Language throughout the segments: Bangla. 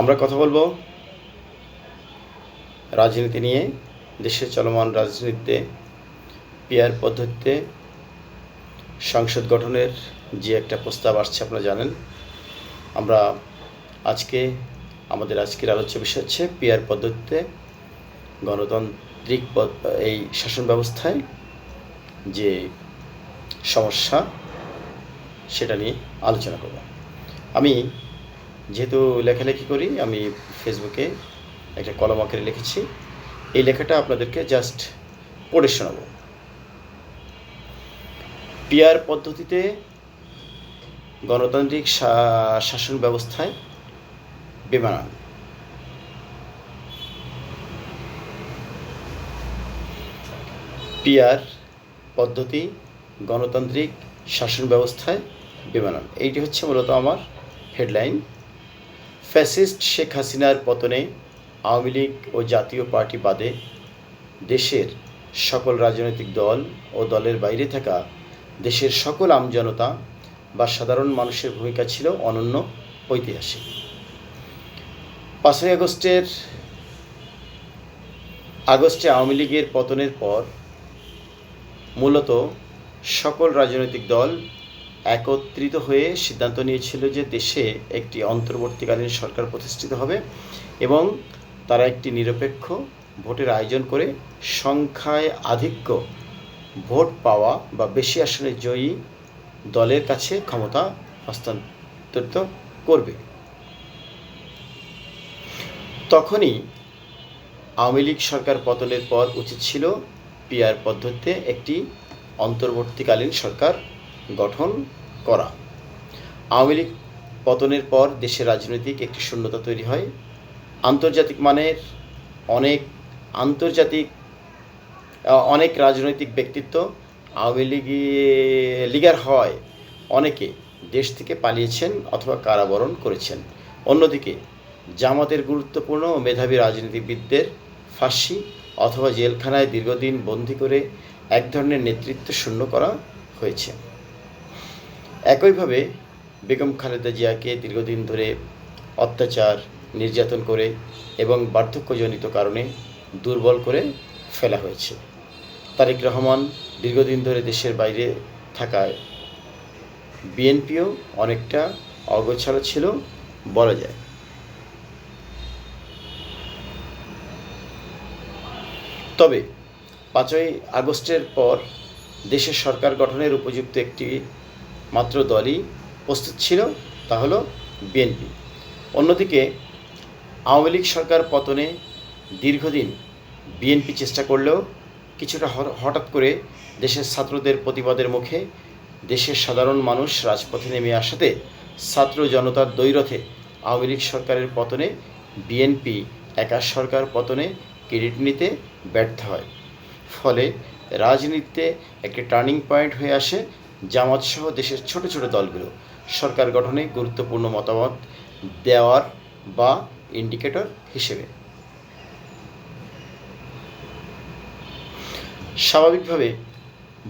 আমরা কথা বলব রাজনীতি নিয়ে দেশের চলমান রাজনীতিতে পিয়ার পদ্ধতিতে, সংসদ গঠনের যে একটা প্রস্তাব আসছে, আপনারা জানেন। আমরা আজকে, আমাদের আজকের আলোচ্য বিষয় হচ্ছে পিয়ার পদ্ধতিতে গণতান্ত্রিক এই শাসন ব্যবস্থায় যে সমস্যা, সেটা নিয়ে আলোচনা করব। আমি যেহেতু লেখালেখি করি, আমি ফেসবুকে একটা কলম আকারে লিখেছি। এই লেখাটা আপনাদেরকে জাস্ট পড়ে শোনাবো। পিয়ার পদ্ধতিতে গণতান্ত্রিক শাসন ব্যবস্থায় বেমানান। পিয়ার পদ্ধতি গণতান্ত্রিক শাসন ব্যবস্থায় বেমানান। এইটি হচ্ছে মূলত আমার হেডলাইন ফ্যাসিস্ট শেখ হাসিনার পতনে আওয়ামী লীগ ও জাতীয় পার্টি বাদে দেশের সকল রাজনৈতিক দল ও দলের বাইরে থাকা দেশের সকল আমজনতা বা সাধারণ মানুষের ভূমিকা ছিল অনন্য ঐতিহাসিক। পাঁচই আগস্টের, আগস্টে আওয়ামী লীগের পতনের পর মূলত সকল রাজনৈতিক দল একত্রিত হয়ে সিদ্ধান্ত নিয়েছিল যে দেশে একটি অন্তর্বর্তীকালীন সরকার প্রতিষ্ঠিত হবে এবং তারা একটি নিরপেক্ষ ভোটের আয়োজন করে সংখ্যায় আধিক্য ভোট পাওয়া বা বেশি আসনে জয়ী দলের কাছে ক্ষমতা হস্তান্তরিত করবে। তখনই আওয়ামী লীগ সরকার পতনের পর উচিত ছিল পিআর পদ্ধতিতে একটি অন্তর্বর্তীকালীন সরকার গঠন করা। আওয়ামী লীগ পতনের পর দেশের রাজনৈতিক একটি শূন্যতা তৈরি হয়। আন্তর্জাতিক মানের অনেক আন্তর্জাতিক অনেক রাজনৈতিক ব্যক্তিত্ব আওয়ামী লীগে, লিগার হয়। অনেকে দেশ থেকে পালিয়েছেন অথবা কারাবরণ করেছেন। অন্যদিকে জামাতের গুরুত্বপূর্ণ ও মেধাবী রাজনীতিবিদদের ফাঁসি অথবা জেলখানায় দীর্ঘদিন বন্দি করে এক ধরনের নেতৃত্ব শূন্য করা হয়েছে। একইভাবে বেগম খালেদা জিয়াকে দীর্ঘদিন ধরে অত্যাচার, নির্যাতন করে এবং বার্ধক্যজনিত কারণে দুর্বল করে ফেলা হয়েছে। তারেক রহমান দীর্ঘদিন ধরে দেশের বাইরে থাকায় বিএনপিও অনেকটা অগোছালো ছিল বলা যায়। তবে পাঁচই আগস্টের পর দেশের সরকার গঠনের উপযুক্ত একটি মাত্র দলই প্রস্তুত ছিল, তা হলো বিএনপি। অন্যদিকে আওয়ামী লীগ সরকার পতনে দীর্ঘদিন বিএনপি চেষ্টা করলেও কিছুটা হঠাৎ করে দেশের ছাত্রদের প্রতিবাদের মুখে দেশের সাধারণ মানুষ রাজপথে নেমে আসাতে ছাত্র জনতার দৈরথে আওয়ামী লীগ সরকারের পতনে বিএনপি একা সরকার পতনে ক্রেডিট নিতে ব্যর্থ হয়। ফলে রাজনীতিতে একটি টার্নিং পয়েন্ট হয়ে আসে জামাত সহ দেশের ছোট ছোট দলগুলো সরকার গঠনে গুরুত্বপূর্ণ মতামত দেওয়ার বা ইন্ডিকেটর হিসেবে। স্বাভাবিকভাবে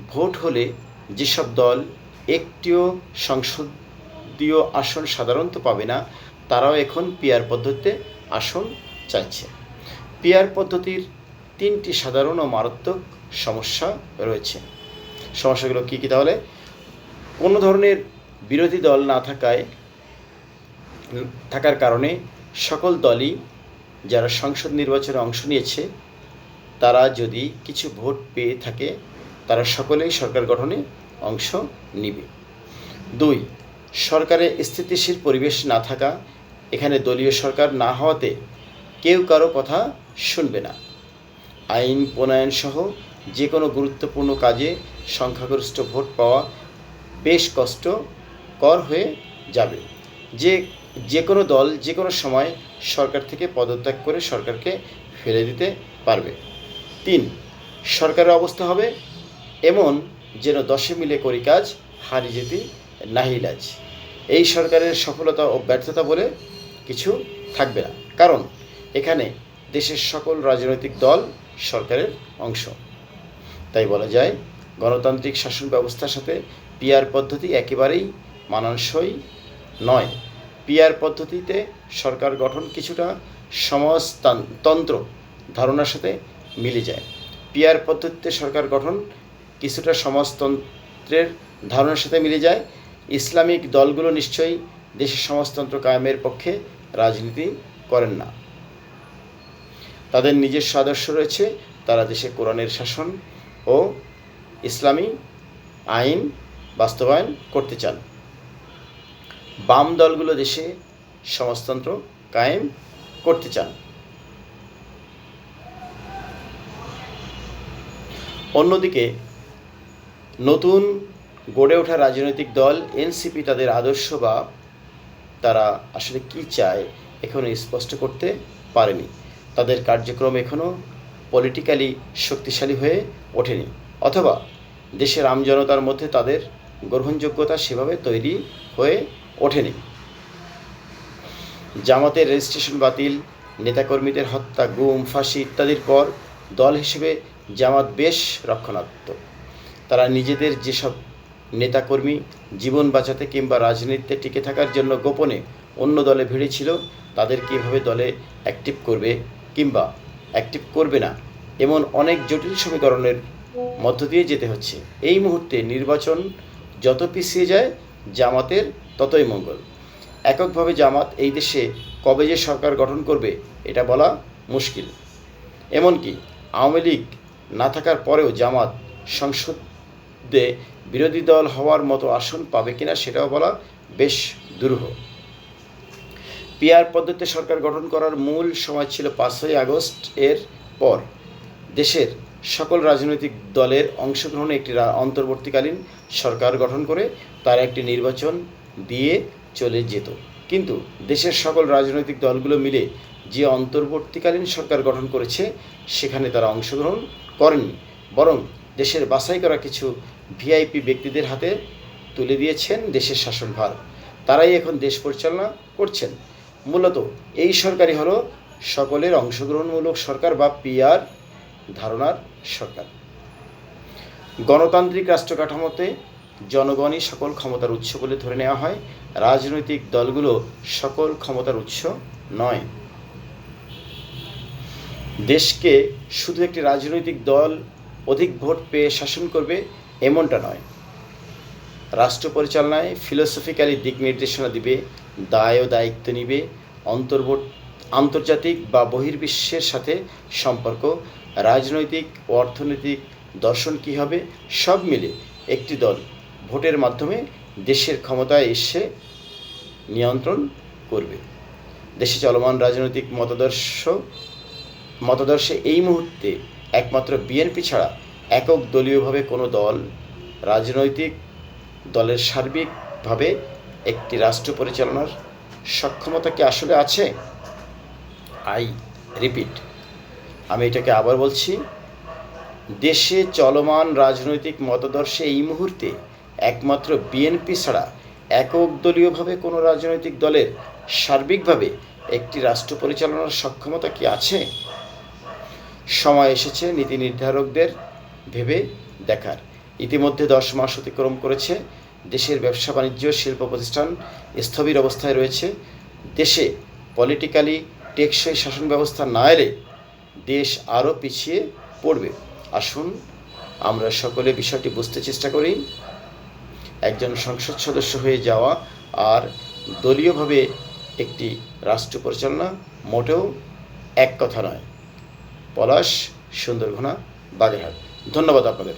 ভোট হলে যেসব দল একটিও সংসদীয় আসন সাধারণত পাবে না, তারাও এখন পিয়ার পদ্ধতিতে আসন চাইছে। পিয়ার পদ্ধতির তিনটি সাধারণ ও মারাত্মক সমস্যা রয়েছে। সমস্যাগুলো কী কী তাহলে? কোনো ধরনের বিরোধী দল না থাকায়, থাকার কারণে সকল দলই যারা সংসদ নির্বাচনে অংশ নিয়েছে, তারা যদি কিছু ভোট পেয়ে থাকে, তারা সকলেই সরকার গঠনে অংশ নিবে। দুই, সরকারে স্থিতিশীল পরিবেশ না থাকা, এখানে দলীয় সরকার না হওয়াতে কেউ কারও কথা শুনবে না। আইন প্রণয়ন সহ যে কোনো গুরুত্বপূর্ণ কাজে সংখ্যাগরিষ্ঠ ভোট পাওয়া বেশ কষ্টকর হয়ে যাবে। যে যে কোনো দল, যে কোনো সময় সরকার থেকে পদত্যাগ করে সরকারকে ফেলে দিতে পারবে। তিন, সরকারের অবস্থা হবে এমন যেন দশে মিলে করি কাজ, হারি যেতে নাহিলাজ এই সরকারের সফলতা ও ব্যর্থতা বলে কিছু থাকবে না। কারণ এখানে দেশের সকল রাজনৈতিক দল সরকারের অংশ। তাই বলা যায়, গণতান্ত্রিক শাসন ব্যবস্থার সাথে পিআর পদ্ধতি একেবারেই মানানসই নয়। পিয়ার পদ্ধতিতে সরকার গঠন কিছুটা সমাজতন্ত্র ধারণার সাথে মিলে যায়। পিয়ার পদ্ধতিতে সরকার গঠন কিছুটা সমাজতন্ত্রের ধারণার সাথে মিলে যায়। ইসলামিক দলগুলো নিশ্চয়ই দেশের সমাজতন্ত্র কায়েমের পক্ষে রাজনীতি করেন না। তাদের নিজস্ব আদর্শ রয়েছে, তারা দেশে কোরআনের শাসন ও ইসলামী আইন বাস্তবায়ন করতে চান। বাম দলগুলো দেশে সমাজতন্ত্র কায়েম করতে চান। অন্যদিকে, নতুন গড়ে ওঠা রাজনৈতিক দল এনসিপি তাদের আদর্শ বা তারা আসলে কি চায় এখনও স্পষ্ট করতে পারেনি। তাদের কার্যক্রম এখনও পলিটিক্যালি শক্তিশালী হয়ে ওঠেনি। অথবা দেশের আমজনতার মধ্যে তাদের গ্রহণযোগ্যতা সেভাবে তৈরি হয়ে ওঠেনি। জামাতের রেজিস্ট্রেশন বাতিল, নেতাকর্মীদের হত্যা, গুম, ফাঁসি ইত্যাদির পর দল হিসেবে জামাত বেশ রক্ষণাত্মক। তারা নিজেদের যেসব নেতাকর্মী জীবন বাঁচাতে কিংবা রাজনীতিতে টিকে থাকার জন্য গোপনে অন্য দলে ভিড়েছিল তাদের কীভাবে দলে অ্যাক্টিভ করবে কিংবা অ্যাক্টিভ করবে না, এমন অনেক জটিল সমীকরণের মধ্য দিয়ে যেতে হচ্ছে। এই মুহূর্তে নির্বাচন যত পিছিয়ে যায়, জামাতের ততই মঙ্গল। এককভাবে জামাত এই দেশে কবে যে সরকার গঠন করবে, এটা বলা মুশকিল। এমনকি আওয়ামী লীগ না থাকার পরেও জামাত সংসদে বিরোধী দল হওয়ার মতো আসন পাবে কিনা, সেটাও বলা বেশ দুরূহ। পিয়ার পদ্ধতিতে সরকার গঠন করার মূল সময় ছিল পাঁচই আগস্ট এর পর। দেশের সকল রাজনৈতিক দলের অংশগ্রহণে একটি অন্তর্বর্তীকালীন সরকার গঠন করে তার একটি নির্বাচন দিয়ে চলে যেত। কিন্তু দেশের সকল রাজনৈতিক দলগুলো মিলে যে অন্তর্বর্তীকালীন সরকার গঠন করেছে, সেখানে তারা অংশগ্রহণ করেননি বরং দেশের বাছাই করা কিছু ভিআইপি ব্যক্তিদের হাতে তুলে দিয়েছেন দেশের শাসনভার। তারাই এখন দেশ পরিচালনা করছেন। মূলত এই সরকারই হলো সকলের অংশগ্রহণমূলক সরকার বা পিআর ধারণার সরকার। গণতান্ত্রিক রাষ্ট্র কাঠামোতে জনগণই সকল ক্ষমতার উৎস বলে ধরে নেওয়া হয়। রাজনৈতিক দলগুলো সকল ক্ষমতার উৎস নয়। দেশকে শুধু একটি রাজনৈতিক দল অধিক ভোট পেয়ে শাসন করবে এমনটা নয়। রাষ্ট্র পরিচালনায় ফিলোসফিক্যালি দিক নির্দেশনা দিবে দায় ও দায়িত্ব নিবে, অন্তর্বর্ত, আন্তর্জাতিক বা বহির্বিশ্বের সাথে সম্পর্ক রাজনৈতিক ও অর্থনৈতিক, দর্শন কী হবে, সব মিলে একটি দল ভোটের মাধ্যমে দেশের ক্ষমতায় এসে নিয়ন্ত্রণ করবে। দেশে চলমান রাজনৈতিক মতাদর্শ, মতাদর্শে এই মুহূর্তে একমাত্র বিএনপি ছাড়া একক দলীয়ভাবে কোনো দল রাজনৈতিক দলের সার্বিকভাবে একটি রাষ্ট্র পরিচালনার সক্ষমতা কি আসলে আছে? আই রিপিট আমি এটাকে আবার বলছি, দেশে চলমান রাজনৈতিক মতাদর্শে এই মুহূর্তে একমাত্র বিএনপি ছাড়া একক দলীয়ভাবে কোনো রাজনৈতিক দলের সার্বিকভাবে একটি রাষ্ট্র পরিচালনার সক্ষমতা কি আছে? সময় এসেছে নীতি নির্ধারকদের ভেবে দেখার। ইতিমধ্যে দশ মাস অতিক্রম করেছে দেশের ব্যবসা বাণিজ্য, শিল্প প্রতিষ্ঠান স্থবির অবস্থায় রয়েছে। দেশে পলিটিক্যালি টেকসই শাসন ব্যবস্থা না এলে দেশ আরও পিছিয়ে পড়বে। আসুন, আমরা সকলে বিষয়টি বুঝতে চেষ্টা করি। একজন সংসদ সদস্য হয়ে যাওয়া আর দলীয়ভাবে একটি রাষ্ট্র পরিচালনা মোটেও এক কথা নয়। পলাশ সুন্দরঘনা, বাগেরহাট। ধন্যবাদ আপনাদের।